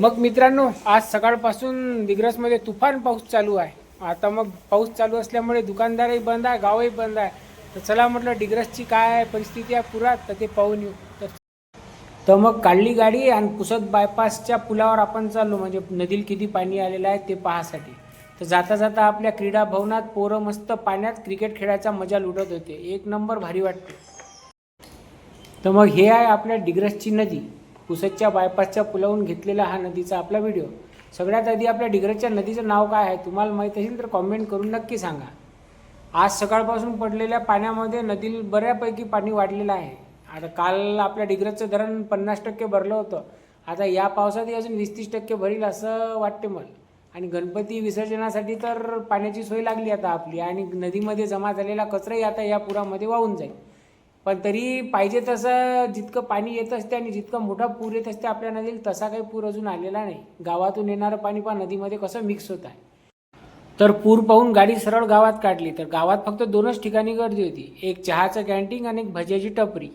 मग मित्रांनो आज सकाळपासून दिग्रसमध्ये तुफान पाऊस चालू आहे. आता मग पाऊस चालू असल्यामुळे दुकानदारही बंद आहे गावही बंद आहे. तर चला म्हटलं डिग्रसची काय परिस्थिती आहे पुरात तर ते पाहून येऊ. तर तर मग काढली गाडी आणि पुसद बायपासच्या पुलावर आपण चाललो म्हणजे नदीला किती पाणी आलेलं आहे ते पाहासाठी. तर जाता जाता आपल्या क्रीडा भवनात पोरं मस्त पाण्यात क्रिकेट खेळायचा मजा लुटत होते. एक नंबर भारी वाटते. तर मग हे आहे आपल्या डिग्रसची नदी. पुसदच्या बायपासच्या पुलावून घेतलेला हा नदीचा आपला व्हिडिओ सगळ्यात आधी आपल्या डिग्रजच्या नदीचं नाव काय आहे तुम्हाला माहीत असेल तर कॉमेंट करून नक्की सांगा. आज सकाळपासून पडलेल्या पाण्यामध्ये नदीला बऱ्यापैकी पाणी वाढलेलं आहे. आता काल आपल्या डिग्रजचं धरण पन्नास टक्के भरलं होतं. आता या पावसातही अजून वीस तीस टक्के भरील असं वाटते मला. आणि गणपती विसर्जनासाठी तर पाण्याची सोय लागली आता आपली. आणि नदीमध्ये जमा झालेला कचराही आता या पुरामध्ये वाहून जाईल. पण तरी पाहिजे तसं जितकं पाणी येत असते आणि जितकं मोठा पूर येत असते आपल्या नदीला तसा काही पूर अजून आलेला नाही. गावातून येणारं पाणी पण नदीमध्ये कसं मिक्स होत आहे. तर पूर पाहून गाडी सरळ गावात काढली. तर गावात फक्त दोनच ठिकाणी गर्दी होती. एक चहाचं कॅन्टीन आणि एक भज्याची टपरी.